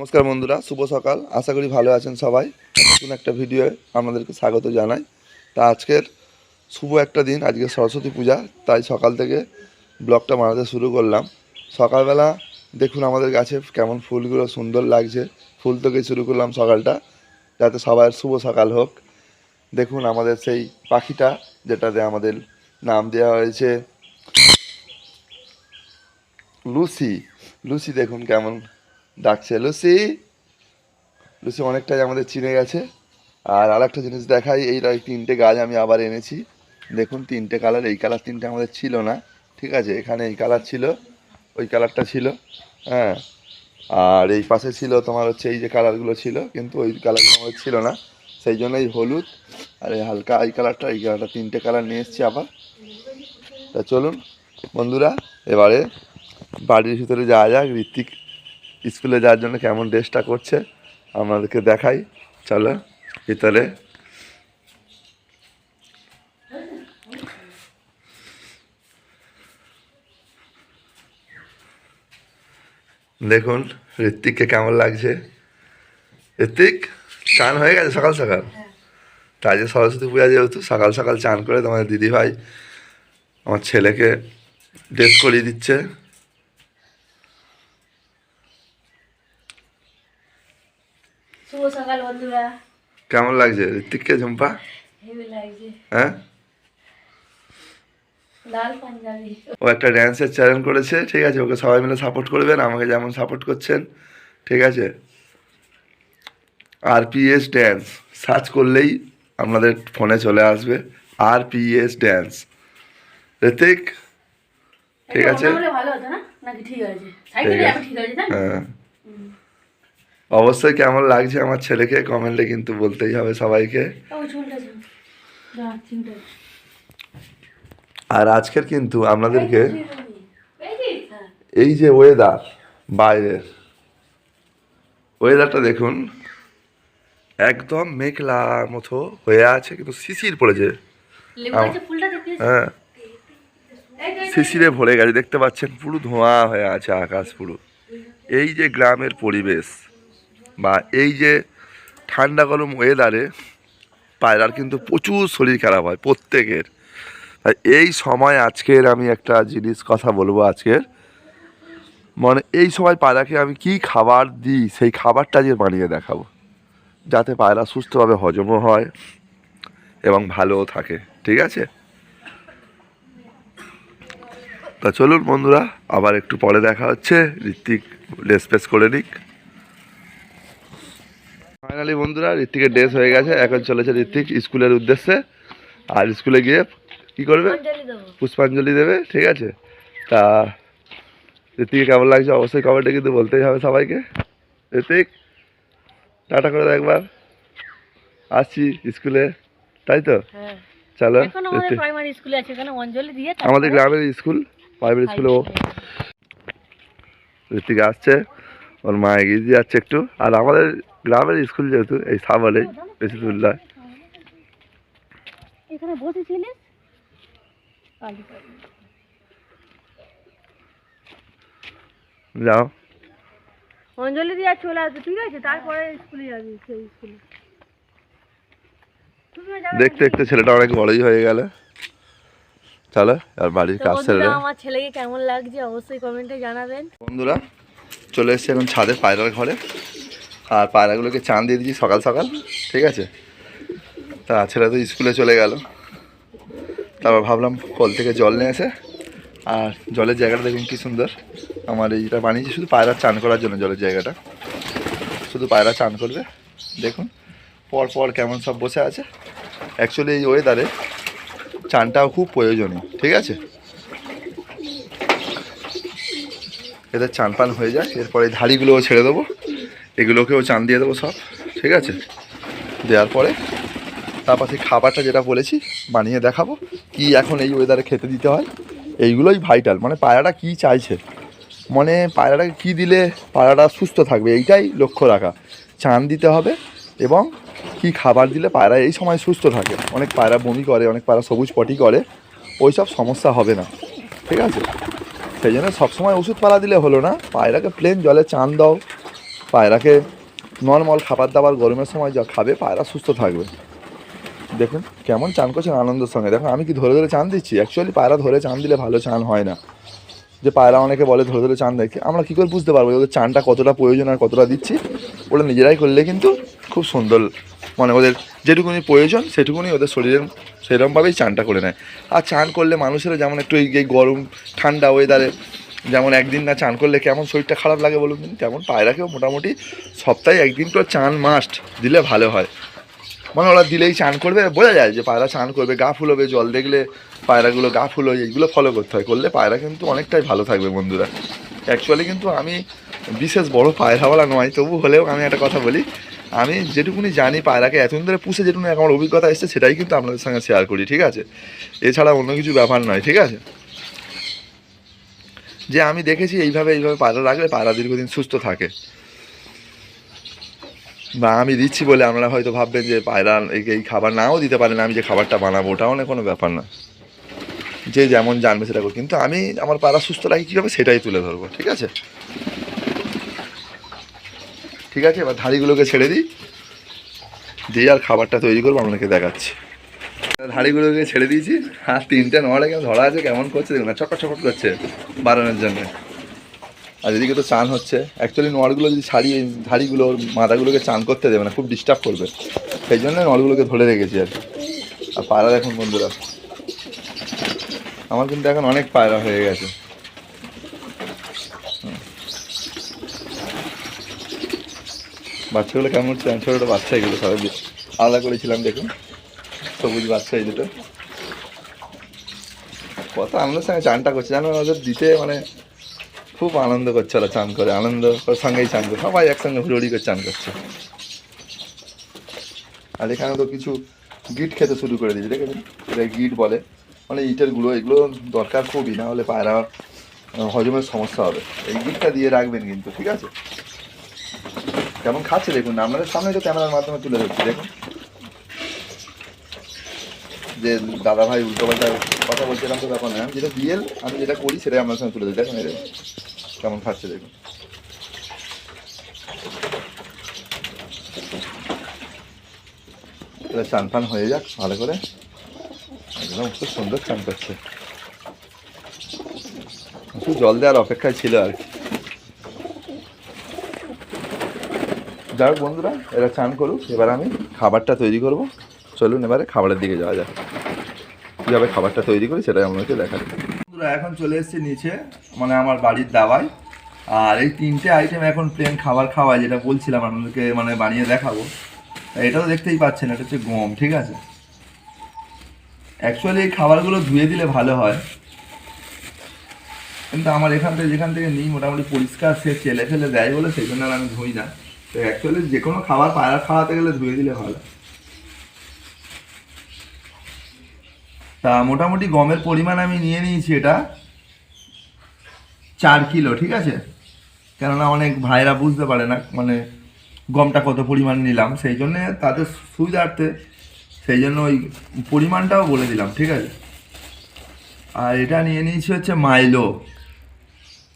নমস্কার বন্ধুরা, শুভ সকাল। আশা করি ভালো আছেন সবাই। নতুন একটা ভিডিও আমাদেরকে স্বাগত জানাই। তা আজকের শুভ একটা দিন, আজকে সরস্বতী পূজা, তাই সকাল থেকে ব্লগটা বানাতে শুরু করলাম। সকালবেলা দেখুন আমাদের গাছে কেমন ফুলগুলো সুন্দর লাগছে। ফুল থেকে শুরু করলাম সকালটা, যাতে সবার শুভ সকাল হোক। দেখুন আমাদের সেই পাখিটা, যেটাতে আমাদের নাম দেওয়া হয়েছে লুসি। লুসি দেখুন কেমন ডাকছে লুসি। লুসি অনেকটাই আমাদের চিনে গেছে। আর আর একটা জিনিস দেখাই, এই তিনটে গাছ আমি আবার এনেছি। দেখুন, তিনটে কালার এই কালার তিনটে আমাদের ছিল না। ঠিক আছে, এখানে এই কালার ছিল, ওই কালারটা ছিল হ্যাঁ। আর এই পাশে ছিল তোমার হচ্ছে এই যে কালারগুলো ছিল, কিন্তু ওই কালারগুলো আমাদের ছিল না। সেই জন্য এই হলুদ, আর এই হালকা এই কালারটা এই কালারটা তিনটে কালার নিয়ে এসেছি আবার। তা চলুন, বন্ধুরা, এবারে বাড়ির ভিতরে যাওয়া যাক, ঋত্বিক স্কুলে যাওয়ার জন্য কেমন ড্রেসটা করছে, আপনাদেরকে দেখাই। চলো, ভিতরে। দেখুন, ঋত্বিককে কেমন লাগছে? ঋত্বিক চান হয়ে গেছে সকাল সকাল? তা আজকে সরস্বতী পূজা যেহেতু, সকাল সকাল চান করে তোমাদের দিদিভাই, আমার ছেলেকে ড্রেস করিয়ে দিচ্ছে। শুভ সকাল বন্ধুরা। কেমন লাগছে? ঋত্বিককে ঝুম্পা? হেভি লাগছে। হ্যাঁ? ও একটা ড্যান্সের চ্যালেঞ্জ করেছে ঠিক আছে? ওকে সবাই মিলে সাপোর্ট করবেন আমাকে যেমন সাপোর্ট করছেন ঠিক আছে? আর পিএস ড্যান্স সার্চ করলেই আপনাদের ফোনে চলে আসবে। আর পিএস ড্যান্স ঋতিক ঠিক আছে? ভালো হতো না? নাকি ঠিক আছে? সাইকেলে ঠিক আছে। হ্যাঁ। অবশ্যই কেমন লাগছে আমার ছেলেকে? কমেন্টে কিন্তু বলতেই হবে সবাইকে। আর আজকের কিন্তু আপনাদেরকে এই যে ওয়েদার বাইরের। ওয়েদারটা দেখুন একদম মেঘলা মতো হয়ে আছে কিন্তু শিশির পড়েছে। হ্যাঁ। শিশিরে ভরে গেছে দেখতে পাচ্ছেন পুরো ধোঁয়া হয়ে আছে আকাশ পুরো। এই যে গ্রামের পরিবেশ। বা এই যে ঠান্ডা গরম ওয়েদারে পায়রার কিন্তু প্রচুর শরীর খারাপ হয় প্রত্যেকের। তাই এই সময় আজকের আমি একটা জিনিস কথা বলব আজকের। মানে এই সময় পায়রাকে আমি কি খাবার দিই, সেই খাবারটা আজকে বানিয়ে দেখাবো। যাতে পায়রা সুস্থভাবে হজমও হয় এবং ভালোও থাকে, ঠিক আছে? তা চলুন বন্ধুরা, আবার একটু পরে দেখা হচ্ছে। ঋত্বিক ড্রেস ফেস করে নিক। ফাইনালি বন্ধুরা ঋত্বিকের ড্রেস হয়ে গেছে। এখন চলেছে ঋত্বিক স্কুলের উদ্দেশ্যে। আর স্কুলে গিয়ে কি করবে? পুষ্পাঞ্জলি দেবে। ঠিক আছে? তা ঋত্বিকে কেমন লাগছে? অবশ্যই কমেন্টে কিন্তু বলতেই হবে সবাইকে। ঋত্বিক টাটা করে দাও একবার। আসছি স্কুলে তাই তো? হ্যাঁ। চলো আমাদের প্রাইমারি গ্রামের স্কুল প্রাইভেট স্কুলে ও। ঋত্বিক আসছে ওর মা এগিয়ে যাচ্ছে একটু। আর আমাদের গ্রামের স্কুল যেহেতু এই বেশি দূর এখানে বসেছিলিস? যাও। অঞ্জলি দিয়ে চলে আসবে ঠিক আছে? তারপরে স্কুলে যাবি সেই স্কুলে। দেখতে দেখতে ছেলেটা অনেক বড়ই হয়ে গেল। চলো আর বাড়ির কাজ নেই। আমার ছেলেকে কেমন লাগছে অবশ্যই কমেন্টে জানাবেন। বন্ধুরা চলে এসেছি এখন ছাদে পায়রার ঘরে। আর পায়রাগুলোকে চান দিয়ে দিয়েছি সকাল সকাল, ঠিক আছে? তা ছেলে তো স্কুলে চলে গেল। তারপর ভাবলাম কল থেকে জল নিয়ে এসে, আর জলের জায়গাটা দেখুন কি সুন্দর। আমার এইটা বানিয়েছি শুধু পায়রা চান করার জন্য জলের জায়গাটা। শুধু পায়রা চান করবে, দেখুন। পর পর কেমন সব বসে আছে। অ্যাকচুয়ালি এই ওয়েদারে চানটাও খুব প্রয়োজনীয়, ঠিক আছে? এদের চান পান হয়ে যায় এরপরে ধাড়িগুলোও ছেড়ে দেবো। এগুলোকেও চান দিয়ে দেবো সব, ঠিক আছে? দেওয়ার পরে তারপর সেই খাবারটা যেটা বলেছি, বানিয়ে দেখাবো, কি এখন এই ওয়েদারে খেতে দিতে হয়। এইগুলোই ভাইটাল মানে পায়রাটা কি চাইছে? মানে পায়রাটাকে কী দিলে পায়রাটা সুস্থ থাকবে? এইটাই লক্ষ্য রাখা। চান দিতে হবে এবং কি খাবার দিলে পায়রা এই সময় সুস্থ থাকে? অনেক পায়রা বমি করে, অনেক পায়রা সবুজ পটি করে ওই সব সমস্যা হবে না, ঠিক আছে? সেই জন্য সবসময় ওষুধ পালা দিলে হলো না। পায়রাকে প্লেন জলে চান দাও পায়রাকে নর্মাল খাবার দাবার গরমের সময় যা খাবে, পায়রা সুস্থ থাকবে। দেখুন, কেমন চান করছেন আনন্দের সঙ্গে। দেখুন, আমি কি ধরে ধরে চান দিচ্ছি? অ্যাকচুয়ালি পায়রা ধরে চান দিলে ভালো চান হয় না। যে পায়রা অনেকে বলে, ধরে ধরে চান দেয় আমরা কী করে বুঝতে পারব ওদের চানটা কতটা প্রয়োজন আর কতটা দিচ্ছি? ওরা নিজেরাই করলে কিন্তু খুব সুন্দর। মানে ওদের যেটুকুনি প্রয়োজন, সেটুকুনি ওদের শরীরের সেরকমভাবেই চানটা করে নেয়। আর চান করলে মানুষেরা যেমন একটু এই গরম, ঠান্ডা ওয়েদারে যেমন একদিন না চান করলে কেমন শরীরটা খারাপ লাগে বলুন দিন? তেমন পায়রাকেও মোটামুটি সপ্তাহে একদিন করে চান মাস্ট দিলে ভালো হয়। মানে ওরা দিলেই চান করবে, বোঝা যায় যে পায়রা চান করবে, গা ফুলবে, জল দেখলে পায়রাগুলো গা ফুলো, এইগুলো ফলো করতে হয়। করলে পায়রা কিন্তু অনেকটাই ভালো থাকবে বন্ধুরা। অ্যাকচুয়ালি কিন্তু আমি বিশেষ বড় পায়রাওয়ালা নয়, তবু হলেও আমি একটা কথা বলি। আমি যেটুকুনি জানি পায়রাকে, এতদিন ধরে পুষে যেটুকুনি আমার অভিজ্ঞতা এসেছে, সেটাই কিন্তু আপনাদের সঙ্গে শেয়ার করি, ঠিক আছে? এছাড়া অন্য কিছু ব্যাপার নয়, ঠিক আছে? যে আমি দেখেছি এইভাবে এইভাবে পায়রা রাখলে পায়রা দীর্ঘদিন সুস্থ থাকে। বা আমি দিচ্ছি বলে আপনারা হয়তো ভাববেন যে পায়রা এই খাবার নাও দিতে পারেন, আমি যে খাবারটা বানাবো ওটাও না, কোনো ব্যাপার না। যে যেমন জানবে সেটা করবে। কিন্তু আমি আমার পায়রা সুস্থ রাখি কীভাবে সেটাই তুলে ধরবো, ঠিক আছে? ঠিক আছে? এবার ধাড়িগুলোকে ছেড়ে দিই। দিয়ে আর খাবারটা তৈরি করব আপনাকে দেখাচ্ছি। ধাড়িগুলোকে ছেড়ে দিয়েছি। আর তিনটে নড়ে কেমন ধরা আছে কেমন করছে দেখুন চকট চকট করছে বাড়ানোর জন্য। আর এদিকে তো চান হচ্ছে। অ্যাকচুয়ালি নড়গুলো যদি ছাড়িয়ে ধাড়িগুলো ওর মাথাগুলোকে চান করতে দেবে না, খুব ডিস্টার্ব করবে। সেই জন্য নড়গুলোকে ধরে রেখেছি আর। আর পায়রা দেখুন বন্ধুরা। আমার কিন্তু এখন অনেক পায়রা হয়ে গেছে। বাচ্চাগুলো কেমন হচ্ছে? ছোটো ছোটো বাচ্চা এগুলো সবাই আলাদা করেছিলাম দেখুন। সবুজ বাচ্চা এই দুটো। কত আনন্দের সঙ্গে চানটা করছে, জানো ওদের দিতে মানে খুব আনন্দ করছে ওরা চান করে, আনন্দ, ওর সঙ্গেই চান করে, সবাই একসঙ্গে হুড়ি করে চান করছে। আর এখানে তো কিছু গিট খেতে শুরু করে দিয়েছে ঠিক আছে এটা গিট বলে মানে ইটের গুঁড়ো, এগুলো দরকার খুবই, না হলে পায়রা হজমের সমস্যা হবে। এই গিটটা দিয়ে রাখবেন কিন্তু, ঠিক আছে? কেমন খাচ্ছে দেখুন, আপনাদের সামনে তো ক্যামেরার মাধ্যমে তুলে ধরছি, দেখুন। যে দাদা ভাই উল্টো পাল্টা কথা বলছিলাম তো ব্যাপার নয় আমি যেটা বিয়েল আমি যেটা করি সেটাই আপনার সঙ্গে তুলে দিই দেখুন দেখুন কেমন খাচ্ছে দেখুন। চান ফান হয়ে যাক, ভালো করে। একদম খুব সুন্দর চান করছে। একটু জল দেওয়ার অপেক্ষায় ছিল আর কি। যাই বন্ধুরা, এরা চান করুক, এবার আমি খাবারটা তৈরি করব। চলুন এবারে খাবারের দিকে যাওয়া যাক। কীভাবে খাবারটা তৈরি করি সেটাই দেখাই। বন্ধুরা, এখন চলে এসেছি নিচে মানে আমার বাড়ির দাওয়ায়। আর এই তিনটে আইটেম এখন প্লেন খাবার খাওয়াই যেটা বলছিলাম আপনাদেরকে মানে বানিয়ে দেখাবো। এটাও দেখতেই পাচ্ছেন, এটা হচ্ছে গম, ঠিক আছে? অ্যাকচুয়ালি এই খাবারগুলো ধুয়ে দিলে ভালো হয়। কিন্তু আমার এখান থেকে, যেখান থেকে নিই, মোটামুটি পরিষ্কার সে চেলে ফেলে দেয় বলে সেই জন্য আমি ধুই না। তো অ্যাকচুয়ালি যে কোনো খাবার পায়রা খাওয়াতে গেলে ধুয়ে দিলে ভালো। তা মোটামুটি গমের পরিমাণ আমি নিয়ে নিয়েছি এটা চার কিলো, ঠিক আছে? কেননা অনেক ভাইরা বুঝতে পারে না মানে গমটা কত পরিমাণ নিলাম, সেই জন্যে তাদের সুবিধার্থে সেই জন্য ওই পরিমাণটাও বলে দিলাম, ঠিক আছে? আর এটা নিয়ে নিয়েছি হচ্ছে মাইলো।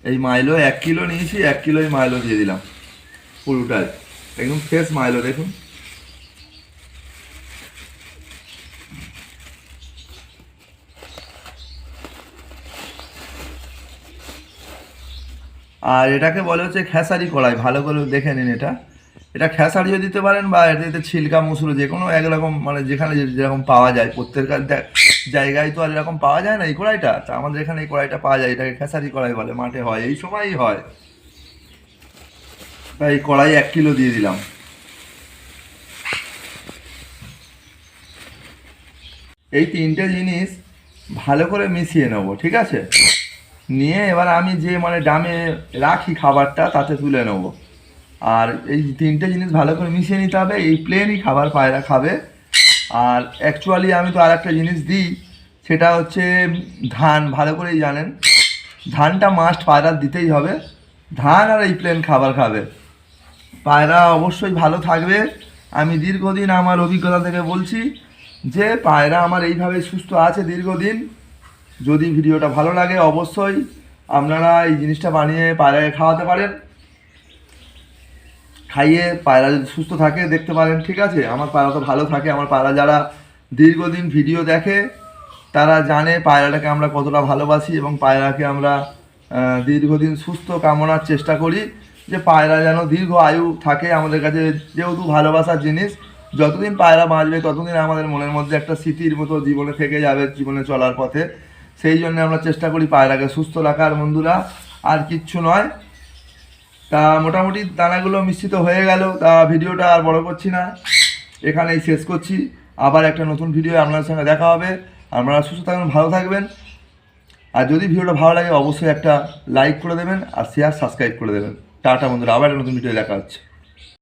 এই মাইলো এক কিলো নিয়েছি, এক কিলোই মাইলো দিয়ে দিলাম পুরোটাই। একদম ফ্রেশ মাইলো, দেখুন। আর এটাকে বলে হচ্ছে খেসারি কড়াই, ভালো করে দেখে নিন এটা। এটা খেসারিও দিতে পারেন বা এটাতে ছিলকা, মুসুরো, যে কোনো একরকম মানে যেখানে যেরকম পাওয়া যায়। প্রত্যেকটা দে- জায়গায় তো আর এরকম পাওয়া যায় না এই কড়াইটা? তা আমাদের এখানে এই কড়াইটা পাওয়া যায়, এটাকে খেসারি কড়াই বলে, মাঠে হয়, এই সময়ই হয়। তাই এই কড়াই এক কিলো দিয়ে দিলাম। এই তিনটে জিনিস ভালো করে মিশিয়ে নেব, ঠিক আছে? নিয়ে এবার আমি যে মানে ডামে রাখি খাবারটা, তাতে তুলে নেব। আর এই তিনটে জিনিস ভালো করে মিশিয়ে নিতে হবে, এই প্লেনই খাবার পায়রা খাবে। আর অ্যাকচুয়ালি আমি তো আর একটা জিনিস দিই, সেটা হচ্ছে ধান, ভালো করেই জানেন। ধানটা মাস্ট পায়রা দিতেই হবে। ধান আর এই প্লেন খাবার খাবে। পায়রা অবশ্যই ভালো থাকবে। আমি দীর্ঘদিন আমার অভিজ্ঞতা থেকে বলছি যে পায়রা আমার এইভাবে সুস্থ আছে দীর্ঘদিন। যদি ভিডিওটা ভালো লাগে, অবশ্যই আপনারা এই জিনিসটা বানিয়ে পায়রাকে খাওয়াতে পারেন। খাইয়ে পায়রা যদি সুস্থ থাকে, দেখতে পারেন, ঠিক আছে? আমার পায়রা তো ভালো থাকে। আমার পায়রা যারা দীর্ঘদিন ভিডিও দেখে, তারা জানে পায়রাটাকে আমরা কতটা ভালোবাসি এবং পায়রাকে আমরা দীর্ঘদিন সুস্থ কামনার চেষ্টা করি যে পায়রা যেন দীর্ঘ আয়ু থাকে আমাদের কাছে যেহেতু ভালোবাসার জিনিস। যতদিন পায়রা বাঁচবে, ততদিন আমাদের মনের মধ্যে একটা স্মৃতির মতো জীবনে থেকে যাবে, জীবনে চলার পথে। সেই জন্য আমরা চেষ্টা করি পায়রাকে সুস্থ রাখার বন্ধুরা, আর কিচ্ছু নয়। তা মোটামুটি দানাগুলো মিশ্রিত হয়ে গেল, তা ভিডিওটা আর বড় করছি না। এখানেই শেষ করছি। আবার একটা নতুন ভিডিও আপনাদের সঙ্গে দেখা হবে। আপনারা সুস্থ থাকবেন ভালো থাকবেন। আর যদি ভিডিওটা ভালো লাগে, অবশ্যই একটা লাইক করে দেবেন আর শেয়ার সাবস্ক্রাইব করে দেবেন। টাটা বন্ধুরা, আবার একটা নতুন ভিডিও দেখা হচ্ছে।